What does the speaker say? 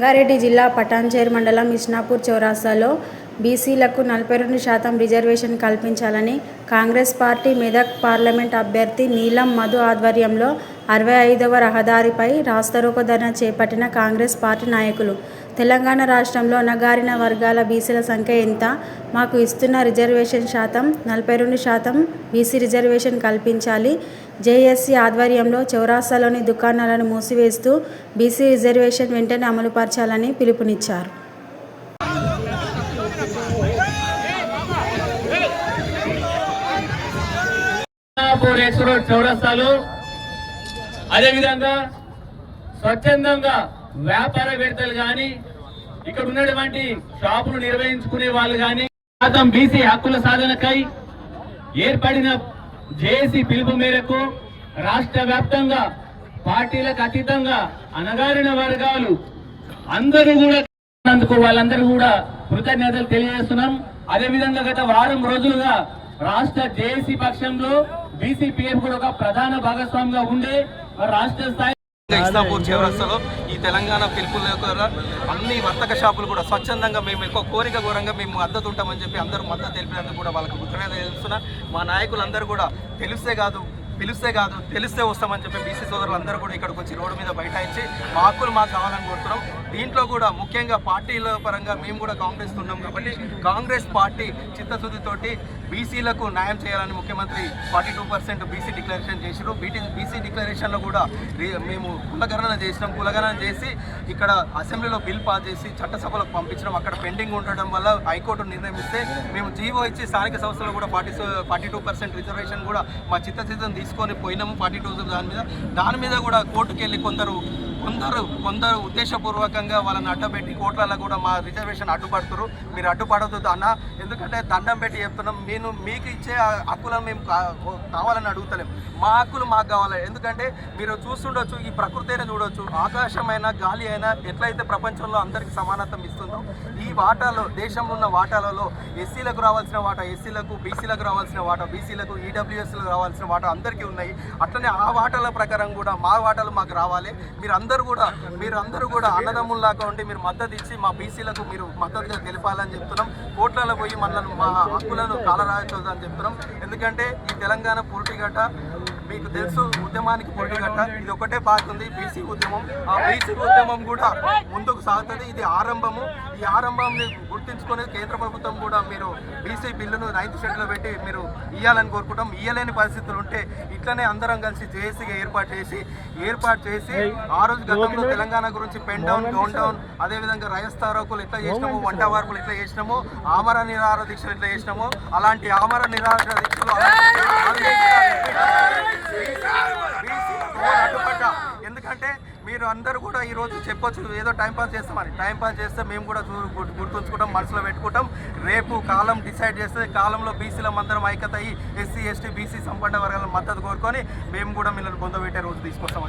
రంగారెడ్డి జిల్లా పటాన్చేరు మండలం ఇస్నాపూర్ చౌరాస్తాలో బీసీలకు నలభై రెండు శాతం రిజర్వేషన్ కల్పించాలని కాంగ్రెస్ పార్టీ మెదక్ పార్లమెంట్ అభ్యర్థి నీలం మధు ఆధ్వర్యంలో అరవై ఐదవ రహదారిపై రాస్తారోకో చేపట్టిన కాంగ్రెస్ పార్టీ నాయకులు తెలంగాణ రాష్ట్రంలో అణగారిన వర్గాల బీసీల సంఖ్య ఎంత మాకు ఇస్తున్న రిజర్వేషన్ శాతం నలభై రెండు శాతం బీసీ రిజర్వేషన్ కల్పించాలి జేఎస్సీ ఆధ్వర్యంలో చౌరాస్తాలోని దుకాణాలను మూసివేస్తూ బీసీ రిజర్వేషన్ వెంటనే అమలుపరచాలని పిలుపునిచ్చారు చౌరస్తాలు అదేవిధంగా స్వచ్ఛందంగా వ్యాపారవేత్తలు కానీ ఇక్కడ ఉన్నటువంటి షాపులు నిర్వహించుకునే వాళ్ళు కానీ శాతం బీసీ హక్కుల సాధనకై ఏర్పడిన జేఏసీ పిలుపు మేరకు రాష్ట్ర వ్యాప్తంగా పార్టీలకు అతీతంగా అణగారిన వర్గాలు అందరూ కూడా అందుకు వాళ్ళందరూ కూడా కృతజ్ఞతలు తెలియజేస్తున్నాం. అదేవిధంగా గత వారం రోజులుగా రాష్ట్ర జేఏసీ పక్షంలో బీసీపీఎఫ్ కూడా ఒక ప్రధాన భాగస్వామిగా ఉండే రాష్ట్ర స్థాయి ఇస్తాపూర్ చివరస్తలో ఈ తెలంగాణ పిలుపుల అన్ని వర్తక షాపులు కూడా స్వచ్ఛందంగా మేము ఎక్కువ కోరిక ఘోరంగా మేము మద్దతు ఉంటామని చెప్పి అందరూ మద్దతు తెలిపినందుకు కూడా వాళ్ళకు కృతజ్ఞత తెలుస్తున్నా. మా నాయకులందరూ కూడా తెలిస్తే కాదు పిలిస్తే కాదు తెలిస్తే వస్తామని చెప్పి బీసీ సోదరులు అందరూ కూడా ఇక్కడికి వచ్చి రోడ్డు మీద బైఠాయించి మా హక్కులు మాకు కావాలని కోరుతున్నాం. దీంట్లో కూడా ముఖ్యంగా పార్టీల పరంగా మేము కూడా కాంగ్రెస్ ఉన్నాం కాబట్టి కాంగ్రెస్ పార్టీ చిత్తశుద్ధితోటి బీసీలకు న్యాయం చేయాలని ముఖ్యమంత్రి forty two percent BC declaration చేసినారు బీటీ బీసీ డిక్లరేషన్లో కూడా మేము కులగణన చేసినాం. కులగణన చేసి ఇక్కడ అసెంబ్లీలో బిల్ పాస్ చేసి చట్టసభలకు పంపించడం అక్కడ పెండింగ్ ఉండడం వల్ల హైకోర్టు నిర్ణయం ఇస్తే మేము జీవో ఇచ్చి స్థానిక సంస్థలు కూడా forty forty two percent reservation కూడా మా చిత్తశుద్ధిని తీసుకొని పోయినాము ఫార్టీ టూ దాని మీద. దాని మీద కూడా కోర్టుకు వెళ్ళి కొందరు కొందరు కొందరు ఉద్దేశపూర్వకంగా వాళ్ళని అడ్డపెట్టి కోట్లలో కూడా మా రిజర్వేషన్ అడ్డుపడుతురు. మీరు అడ్డుపడద్దు అన్న. ఎందుకంటే దండం పెట్టి చెప్తున్నాం నేను మీకు ఇచ్చే ఆ హక్కులను మేము కా- కావాలని అడుగుతలేం. మా హక్కులు మాకు కావాలి. ఎందుకంటే మీరు చూస్తుండొచ్చు ఈ ప్రకృతి అయినా చూడొచ్చు. ఆకాశమైన గాలి అయినా ఎట్లయితే ప్రపంచంలో అందరికీ సమానత్వం ఇస్తుందో ఈ వాటాలో దేశంలో ఉన్న వాటాలలో ఎస్సీలకు రావాల్సిన వాటా ఎస్సీలకు బీసీలకు రావాల్సిన వాటా బీసీలకు ఈడబ్ల్యూఎస్లకు రావాల్సిన వాటా అందరికీ ఉన్నాయి. అట్లనే ఆ వాటాల ప్రకారం కూడా మా వాటాలు మాకు రావాలి. మీరు అందరూ అందరూ కూడా మీరు అందరూ కూడా అన్నదమ్ముల్లాగా ఉండి మీరు మద్దతు ఇచ్చి మా బీసీలకు మీరు మద్దతుగా తెలిపాలని చెప్తున్నాం. కోట్లలో పోయి మనల్ని మా హక్కులను కాలరాయచొద్దని చెప్తున్నాం. ఎందుకంటే ఈ తెలంగాణ పూర్తిగట్ట మీకు తెలుసు ఉద్యమానికి పొడిగట్ట ఇది ఒకటే బాగుంది బీసీ ఉద్యమం. ఆ బీసీ ఉద్యమం కూడా ముందుకు సాగుతుంది. ఇది ఆరంభము. ఈ ఆరంభంని గుర్తించుకొని కేంద్ర ప్రభుత్వం కూడా మీరు బీసీ బిల్లును నైన్త్ షెడ్యూల్లో పెట్టి మీరు ఇవ్వాలని కోరుకుంటాం. ఇయ్యలేని పరిస్థితులు ఉంటే ఇట్లనే అందరం కలిసి జేఏసీగా ఏర్పాటు చేసి ఏర్పాటు చేసి ఆ రోజు గతంలో తెలంగాణ గురించి పెన్ డౌన్ డౌన్ డౌన్ అదేవిధంగా రయస్తారోకులు ఎట్లా చేసినాము వంట వార్పులు ఎట్లా చేసినాము ఆమర నిరాహార దీక్షలు ఎట్లా చేసినాము అలాంటి ఆమర నిరాహార దీక్షలు అలాంటి బీసీలకు ఓటు అడ్డుపడ్డ ఎందుకంటే మీరు అందరూ కూడా ఈరోజు చెప్పొచ్చు ఏదో టైం పాస్ చేస్తామని. టైం పాస్ చేస్తే మేము కూడా గుర్తుంచుకుంటాం మనసులో పెట్టుకుంటాం. రేపు కాలం డిసైడ్ చేస్తే కాలంలో బీసీల అందరం ఐక్యత అయ్యి ఎస్సీ ఎస్టీ బీసీ సంపన్న వర్గాల మద్దతు కోరుకొని మేము కూడా మిమ్మల్ని పొందబెట్టే రోజు తీసుకొస్తాం.